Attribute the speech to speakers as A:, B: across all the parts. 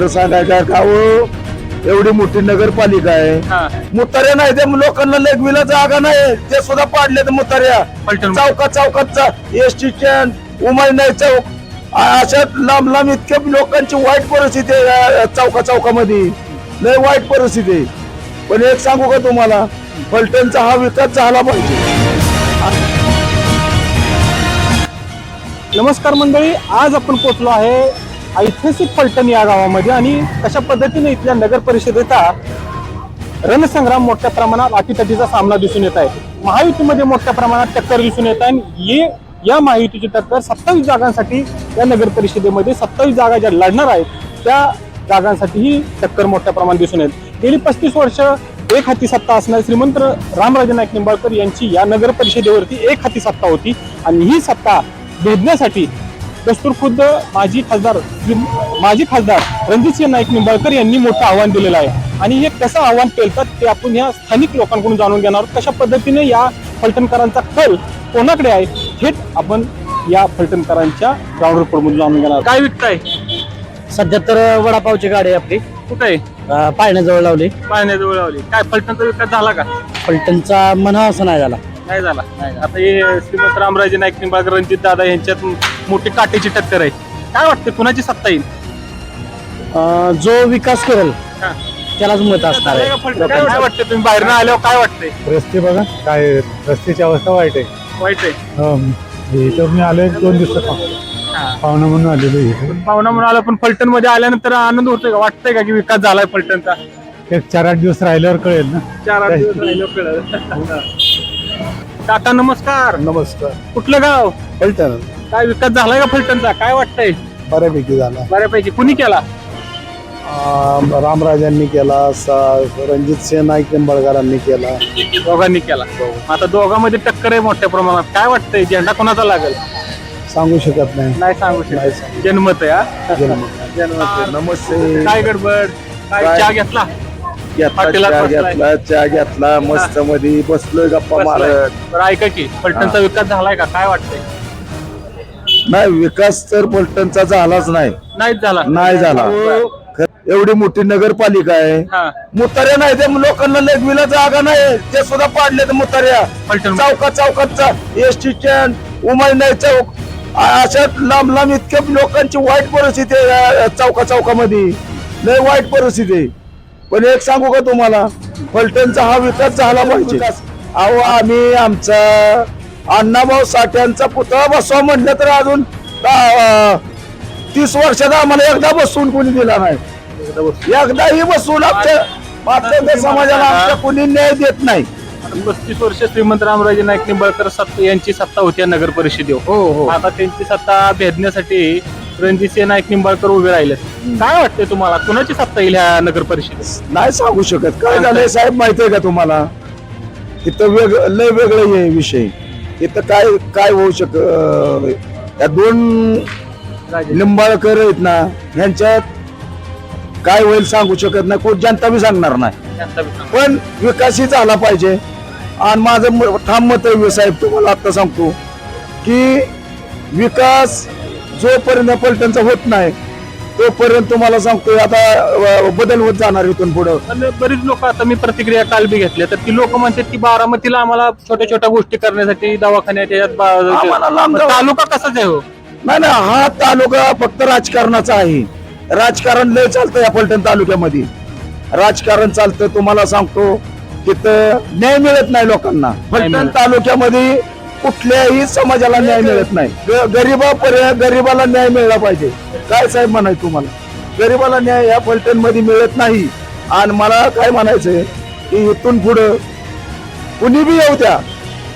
A: सांगायचं का हो एवढी मोठी नगरपालिका आहे. मुतार्या नाही ते लोकांना लेगविला जागा नाही. ते सुद्धा पाडले तर मुतार्या चौकात चौकातचा एस टी स्टँड उमाई नाही चौक. अशा लांब लांब इतक्या लोकांची वाईट परिस्थिती आहे चौका चौकामध्ये. लय वाईट परिस्थिती आहे. पण एक सांगू का तुम्हाला? फलटणचा हा विकास झाला पाहिजे.
B: नमस्कार मंडळी आज आपण पोहोचलो आहे ऐतिहासिक फलटण या गावामध्ये आणि कशा पद्धतीने इथल्या नगर परिषदेचा रणसंग्राम मोठ्या प्रमाणात अटीतटीचा सामना दिसून येत आहे. महायुतीमध्ये मोठ्या प्रमाणात टक्कर दिसून येत आहे. आणि ये या महायुतीची टक्कर सत्तावीस जागांसाठी या नगर परिषदेमध्ये सत्तावीस जागा ज्या लढणार आहेत त्या जागांसाठी ही टक्कर मोठ्या प्रमाणात दिसून येत. गेली पस्तीस वर्ष एक हाती सत्ता असणारे श्रीमंत रामराजे नाईक निंबाळकर यांची या नगर परिषदेवरती एक हाती सत्ता होती. आणि ही सत्ता भेदण्यासाठी दस्तूर खुद्द माजी खासदार माजी खासदार रणजितसिंह नाईक निंबाळकर यांनी मोठं आव्हान दिलेलं आहे. आणि हे कसं आव्हान पेलतात ते आपण या स्थानिक लोकांकडून जाणून घेणार आहोत. कशा पद्धतीने या फलटणकरांचा कल कोणाकडे आहे थेट आपण या फलटणकरांच्या ग्राउंड रिपोर्टमधून जाणून घेणार आहोत.
C: काय विकताय?
D: सध्या तर वडापावची गाडी आहे आपली.
C: कुठे? आहे
D: पाळण्याजवळ लावली.
C: पाहण्याजवळ लावली. काय फलटणचा विकास झाला का?
D: पलटणचा मना असं नाही झाला.
C: नाही झाला. आता हे श्रीमंत रामराजे नाईक निंबाळकर रणजित दादा यांच्यात मोठी काटेची टक्कर आहे. काय वाटतं कुणाची सत्ता येईल?
D: अं, जो विकास करेल
C: हा.
D: त्यालाच मत असणार आहे?
C: काय वाटतं तुम्ही बाहेर आल्यावर काय वाटतंय?
E: रस्ते बघा काय रस्त्याची अवस्था वाईट आहे.
C: वाईट आहे.
E: अं, इथं मी आलो एक दोन दिवस
C: हा.
E: पाहुणा म्हणून आलेलो इथे.
C: पाहुणा म्हणून आला पण फलटणमध्ये आल्यानंतर आनंद होतोय का? वाटतंय का की विकास झालाय फलटणचा?
E: एक चार आठ दिवस राहिल्यावर कळेल ना.
C: चार आठ दिवस राहिल्यावर कळलं. काका नमस्कार.
A: नमस्कार.
C: कुठलं गाव?
A: फलटण.
C: काय विकास झालाय का फलटणचा? काय वाटतंय?
A: बऱ्यापैकी झाला.
C: बऱ्यापैकी. कुणी केला?
A: रामराजांनी केला रणजित सिंह नाईक निंबाळकरांनी केला.
C: दोघांनी केला. आता दोघांमध्ये टक्कर आहे मोठ्या प्रमाणात. काय वाटतंय? झेंडा कोणाचा लागेल?
A: सांगू शकत नाही.
C: नाही सांगू शकत. जनमत आहे हा? जनमत.
A: नमस्ते.
C: काय गडबड? काय
A: काय?
C: चहा घेतला?
A: घेतला चहा
C: बसलाय.
A: घेतला चहा घेतला मस्त मध्ये बसलोय गप्पा मारत.
C: बरं ऐका की फलटणचा विकास झालाय का? काय वाटतंय?
A: नाही विकास तर पलटणचा झालाच नाही.
C: नाहीच झाला.
A: नाही झाला. खरं- एवढी मोठी नगरपालिका आहे.
C: हा.
A: मुतार्या नाही ते लोकांना लेगविला जागा नाही. ते सुद्धा पाडले तर मुतार्या
C: फलटण
A: चौकात चौकातचा एस टी स्टँड उमाई नाही चौक अ- अशा लांब लांब इतक्या लोकांची वाईट परिस्थिती आहे चौका चौकामध्ये. लय वाईट परिस्थिती आहे. पण एक सांगू का तुम्हाला? फलटणचा हा विकास झाला पाहिजे. अहो आम्ही आमचा अण्णाभाऊ साठ्यांचा पुतळा बसवा म्हटलं तर अजून तीस वर्षात आम्हाला एकदा बसवून कोणी दिला नाही. एकदाही बसवून आमच्या मात्र समाजाला आमच्या कोणी न्याय देत नाही.
C: पस्तीस वर्ष श्रीमंत रामराजे नाईक निंबाळकर सत्ता यांची सत्ता होती नगर परिषदेवर.
A: हो हो.
C: आता त्यांची सत्ता भेदण्यासाठी रणजितसिंह नाईक निंबाळकर उभे राहिले. काय वाटतंय तुम्हाला? कुणाची सत्ता येईल ह्या नगर परिषदेत?
A: नाही सांगू शकत. काय झालंय साहेब माहितीये का तुम्हाला? इथं वेग लय वेगळं आहे विषय. इथं काय काय होऊ शक अं, या दोन लिंबाळकर आहेत ना ह्यांच्यात काय होईल सांगू शकत नाही. कोण जनता बी सांगणार नाही. पण विकासही झाला पाहिजे. आणि माझं म- ठाम मत आहे साहेब तुम्हाला आता सांगतो की विकास जोपर्यंत पलटणचा होत नाही तोपर्यंत तुम्हाला सांगतो आता बदल होत जाणार इथून पुढं.
C: बरीच लोक आता मी प्रतिक्रिया काल बी घेतल्या तर ती लोक म्हणतात की बारामतीला आम्हाला छोट्या छोट्या गोष्टी करण्यासाठी दवाखान्यात. तालुका कसाच आहे हो?
A: नाही ना हा तालुका फक्त राजकारणाचा आहे. राजकारण लय चालतं या फलटण तालुक्यामध्ये. राजकारण चालतं तुम्हाला सांगतो तिथं न्याय मिळत नाही लोकांना.
C: मिळत.
A: तालुक्यामध्ये कुठल्याही समाजाला न्याय मिळत नाही. गरीबापर्यंत गरीबाला न्याय मिळला पाहिजे. काय साहेब म्हणायचं तुम्हाला? गरीबाला न्याय या फलटणमध्ये मिळत नाही. आणि मला काय म्हणायचंय की इथून पुढं कुणी बी येऊ द्या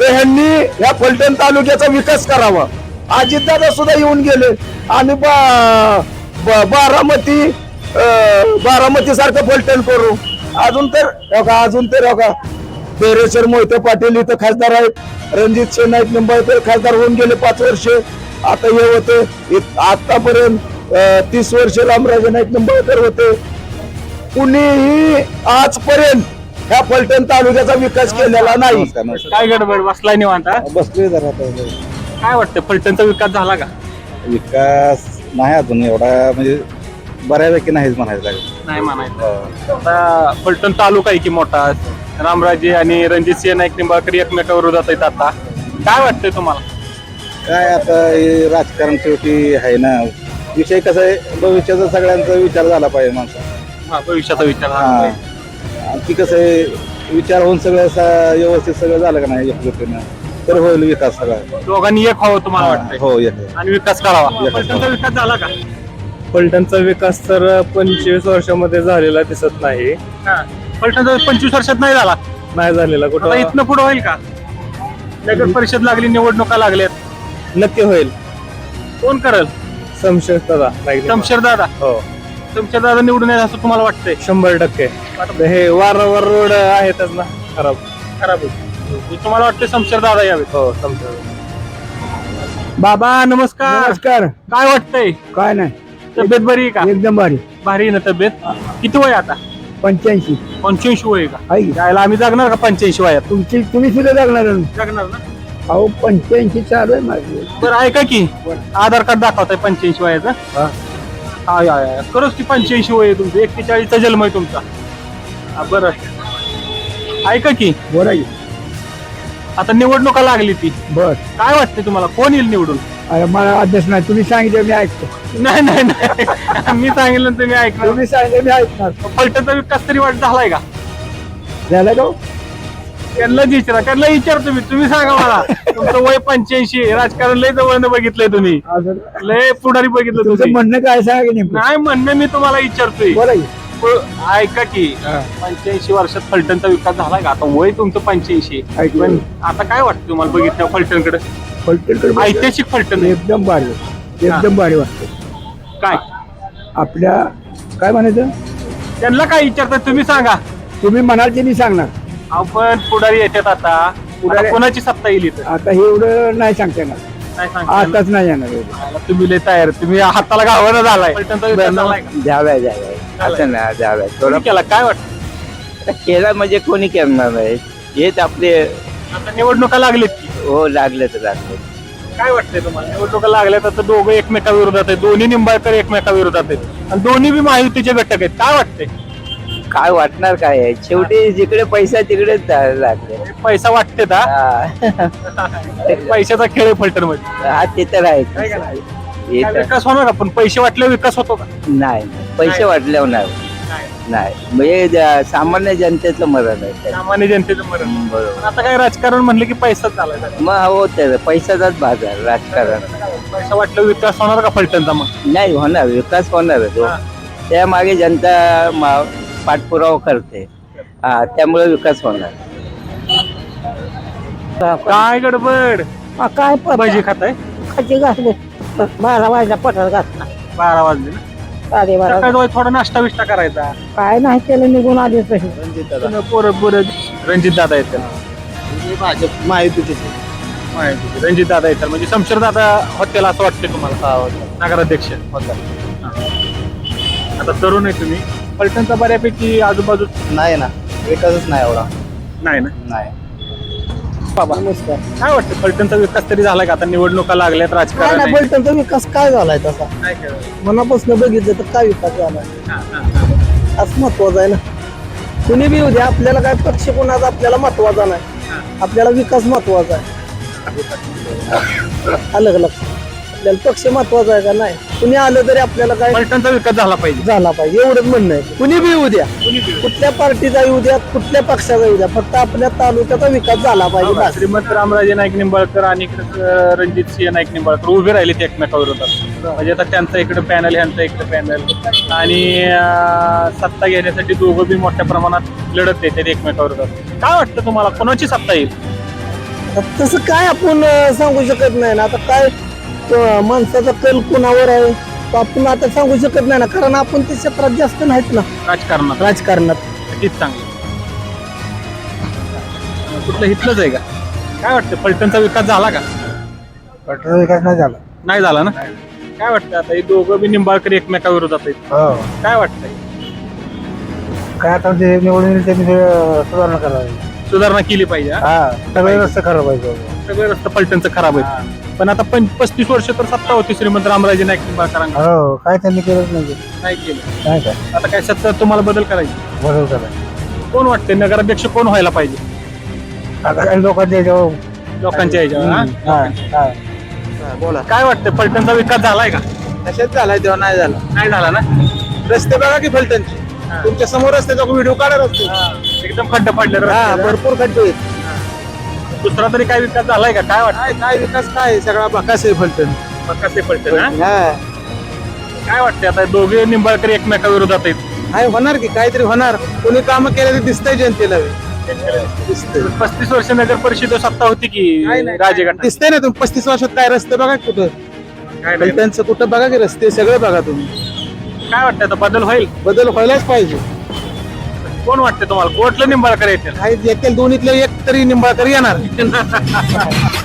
A: तर ह्यांनी ह्या फलटण तालुक्याचा विकास करावा. अजितदादा सुद्धा येऊन गेले. आणि बा- ब- बारामती बारामती सारखं फलटण करू. अजून तर हो अजून तर हो बेरेश्वर मोहिते पाटील इथं खासदार आहेत. रणजित सिंह नाईक निंबाळकर खासदार होऊन गेले पाच वर्ष. आता हे होते. आतापर्यंत तीस वर्ष रामराजे नाईक निंबाळकर होते. कुणीही आजपर्यंत ह्या फलटण तालुक्याचा विकास केलेला नाही.
C: काय गडबड? बसलाय निवांत हा?
F: बसलोय जरा.
C: काय वाटतं फलटणचा विकास झाला का?
F: विकास नाही अजून एवढा म्हणजे
A: बऱ्यापैकी नाहीच म्हणायचं लागेल.
C: नाही म्हणायचं. आता फलटण तालुका आहे की मोठा? रामराजे आणि रणजित सिंह नाईक निंबाळकर एकमेका विरोधात आहेत आता. काय वाटतंय तुम्हाला?
A: काय आता हे राजकारण शेवटी आहे ना. विषय कसा आहे? भविष्याचा सगळ्यांचा विचार झाला पाहिजे माणसा
C: हा, भविष्याचा विचार पाहिजे.
A: आणि ती कसं आहे? विचार होऊन सगळं असं व्यवस्थित सगळं झालं का नाही एकजुटीनं तर होईल विकास सगळा.
C: दोघांनी एक व्हावं तुम्हाला वाटतंय.
A: हो येते
C: आणि विकास करावा. फलटणचा विकास झाला का?
B: फलटणचा विकास तर पंचवीस वर्षामध्ये झालेला दिसत नाही.
C: हा. फलटणचा पंचवीस वर्षात नाही झाला?
B: नाही झालेला
C: आता
B: कुठं
C: इथनं पुढे होईल का? नगर परिषद लागली निवडणुका लागल्यात.
B: नक्की होईल.
C: कोण करेल?
B: संशय दादा
C: शमशेर दादा?
B: हो.
C: शमशेर दादा निवडून येईल असं तुम्हाला वाटतंय?
B: शंभर टक्के. हे वारंवार रोड आहेतच ना खराब.
C: खराब होईल तुम्हाला वाटतं शमशेर दादा यावेत?
B: हो समजा
C: बाबा नमस्कार.
A: नमस्कार.
C: काय वाटतंय?
A: काय नाही.
C: तब्येत बरी आहे का?
A: एकदम भारी.
C: भारी आहे ना तब्येत? किती वय आता?
A: पंच्याऐंशी.
C: पंच्याऐंशी वय आहे का?
A: आहे?
C: जायला आम्ही जगणार का पंच्याऐंशी वयात?
A: तुमची तुम्ही सुद्धा जगणार
C: जगणार ना?
A: अहो पंच्याऐंशी चालू आहे माझे.
C: बरं ऐका की आधार कार्ड दाखवताय पंच्याऐंशी वयाचं?
A: हा.
C: हाय हाय हाय. खरंच की पंच्याऐंशी वय आहे तुमचं. एक्केचाळीसचा जन्म आहे तुमचा. हा, बरं. ऐका की
A: की?
C: आता निवडणुका लागली ती.
A: बर.
C: काय वाटते तुम्हाला? कोण येईल निवडून?
A: अरे मला अभ्यास नाही. तुम्ही सांगितलं मी ऐकतो.
C: नाही नाही नाही. मी सांगितलं मी ऐकणार.
A: तुम्ही सांगितलं मी ऐकणार.
C: फलटणचा विकास तरी वाट झालाय का?
A: झालं का हो?
C: त्यांना विचारा. त्यांना विचार तुम्ही. तुम्ही सांगा मला. तुमचं वय पंच्याऐंशी राजकारण लय जवळनं बघितलंय तुम्ही. लय पुढारी बघितलं
A: तुमचं
C: तुम्ही.
A: म्हणणं काय सांगा
C: नाही म्हणणं मी तुम्हाला विचारतोय. ऐका की पंच्याऐंशी वर्षात फलटणचा विकास झालाय का? आता वय तुमचं पंच्याऐंशी
A: ऐकलं.
C: पण आता काय वाटतं तुम्हाला बघितलं फलटणकडे?
A: पलटणकडे बघा.
C: ऐतिहासिक फलटण आहे.
A: एकदम भारी एकदम भारी वाटतं.
C: काय?
A: आपल्या काय म्हणायचं?
C: त्यांना काय विचारतात तुम्ही सांगा.
A: तुम्ही म्हणाल ते मी सांगणार.
C: आपण पुढारी येतात आता.
A: पुढारी-
C: आता कोणाची सत्ता येईल इथं?
A: आता हे एवढं नाही सांगता येणार.
C: काय सांगता येणार?
A: आताच नाही येणार एवढं.
C: तुम्ही लय तयार. तुम्ही हाताला घावानं झालाय. फलटणचा विकास झालाय का?
F: द्याव्या द्याव्या असं ना द्याव्या थोडं
C: तुम्ही केला काय वाटतं?
F: केला म्हणजे कोणी करणार नाही. हेच आपले
C: आता निवडणुका लागलीत की?
F: हो लागले तर लागले.
C: काय वाटतंय तुम्हाला? निवडणुका लागल्यात आता दोघं एकमेका विरोधात आहेत. दोन्ही निंबाळकर एकमेका विरोधात आहेत. आणि दोन्ही बी महायुतीचे घटक आहेत. काय वाटतंय?
F: काय वाटणार काय? आहे शेवटी जिकडे पैसा तिकडेच जायला लागले.
C: पैसा वाटते का
F: हा.
C: पैशाचा खेळ आहे फलटणमध्ये
F: हा, ते तर आहे.
C: काय
F: तर.
C: विकास होणार का? पण पैसे वाटले विकास होतो का?
F: नाही. पैसे वाटल्यावर नाही. नाही. म्हणजे ज- सामान्य जनतेचं मरण आहे. ते.
C: सामान्य जनतेचं मरण.
F: बरोबर.
C: पण आता काय राजकारण म्हणलं की पैसाच झालाय
F: मग हो तर पैशाचाच बाजार राजकारण.
C: पैसा वाटलं विकास होणार का फलटणचा मग?
F: नाही होणार. विकास होणारच हो
C: हा.
F: त्यामागे जनता मा- पाठपुरावा करते. हा त्यामुळे विकास होणार.
C: काय गडबड?
G: काय
C: भजी खाताय?
G: खाची घासले. बारा वाजता पठार घातला
C: बारा वाजले ना?
G: साडेबारा
C: सकाळी थोडा नाश्ता बिष्टा करायचा.
G: काय नाही केलं निघून आले तसे
C: पोरं पोरं रणजित दादा येतात रणजित दादा येतात म्हणजे शमशेर दादा हॉटेल असं वाटतं तुम्हाला. नगराध्यक्ष. हा. आता तरुण आहे तुम्ही. फलटणचा बऱ्यापैकी आजूबाजू
A: नाही ना. विकासच नाही एवढा.
C: नाही ना?
A: नाही.
C: बाबा. काय वाटतं फलटणचा विकास तरी झाला का? आता निवडणुका लागल्यात
G: काय
C: राजकारण
G: नाही
C: आहे.
G: बोलतो विकास काय झालाय तसा?
C: काय?
G: मनापासून बघितलं तर काय विकास झालाय?
C: हा, हा, हा.
G: असं महत्वाचं आहे ना. कुणी बी येऊ द्या आपल्याला काय पक्ष कोणाचा आपल्याला महत्त्वाचा नाही. आपल्याला विकास महत्त्वाचा आहे. अलग अलग आपल्याला पक्ष महत्त्वाचा आहे का नाही? कुणी आलं तरी आपल्याला काय
C: फलटणचा विकास झाला पाहिजे.
G: झाला पाहिजे एवढंच म्हणणं आहे. कुणी बी येऊ द्या. कुठल्या पार्टीचा येऊ द्या कुठल्या पक्षाचा येऊ द्या फक्त आपल्या तालुक्याचा विकास झाला पाहिजे बस.
C: श्रीमंत रामराजे नाईक निंबाळकर आणि इकडे रणजित सिंह नाईक निंबाळकर उभे राहिले ते एकमेकाविरोधात म्हणजे आता त्यांचा इकडे पॅनल ह्यांचा इकडे पॅनल. आणि अं, सत्ता घेण्यासाठी दोघं बी मोठ्या प्रमाणात लढत देतात एकमेकाविरोधात. काय वाटतं तुम्हाला? कोणाची सत्ता येईल?
G: आता तसं काय आपण अं, सांगू शकत नाही ना. आता काय माणसाचा कल कुणावर आहे? तो आपण आता सांगू शकत नाही ना कारण आपण त्या क्षेत्रात जास्त नाहीत ना.
C: राजकारणात.
G: राजकारणात.
C: हीच चांगली. कुठलं हितलंच आहे का? काय वाटतं फलटणचा विकास झाला का?
A: पटरा विकास नाही झाला.
C: नाही झाला ना? काय वाटतं आता हे दोघं बी निंबाळकर एकमेकाविरोधात आहेत.
A: हो.
C: काय वाटतंय?
A: काय आता जे निवडून येईल त्यांनी ते सुधारणा करावी.
C: सुधारणा केली पाहिजे हा?
H: हा सगळे रस्ते खराब आहे
C: सगळे रस्ते पलटणचं खराब आहे पण आता पण पस्तीस वर्ष तर सत्ता होती श्रीमंत रामराजे नाईक निंबाळकरांना
H: हो काय त्यांनी केलंच नाही.
C: नाही केलं.
H: काय काय
C: आता काय सत्ता तुम्हाला बदल करायची?
H: बरोबर करा.
C: कोण वाटते नगराध्यक्ष कोण व्हायला पाहिजे?
H: आता काही लोकांच्या याच्यावर?
C: लोकांच्या ह्याच्यावर हा?
H: हा, हा.
I: बोला.
C: काय वाटतं पलटणचा विकास झालाय का?
I: कशात झालाय तेव्हा नाही झाला.
C: नाही झाला ना?
I: रस्ते बघा की फलटणचे तुमच्यासमोर रस्त्याचा व्हिडिओ काढा रस्ते
C: एकदम खड्डे पडले
I: हा. भरपूर खड्डे. आहेत
C: दुसरा तरी काय विकास झालाय का? काय वाटतं
I: काय काय विकास काय? सगळा बकास आहे फलटण.
C: पलटण हा?
I: हा.
C: काय वाटते आता? दोघे निंबाळकर एकमेकाविरोधात आहेत.
I: काय होणार की? काहीतरी होणार. कोणी काम केलं ते दिसतंय जनतेला. दिसतंय.
C: पस्तीस वर्ष नगर परिषद सत्ता होती की राजेगट
I: दिसतंय ना तुम्ही? पस्तीस वर्षात काय रस्ते बघा कुठं?
C: काय नाही.
I: फलटणचं कुठं बघा की रस्ते? सगळे बघा तुम्ही.
C: काय वाटतं आता बदल होईल?
I: बदल व्हायलाच पाहिजे.
C: कोण वाटतं तुम्हाला? कोटलं निंबाळकर येतील.
I: काही येतील. दोन्हीतले एक तरी निंबाळकर येणार.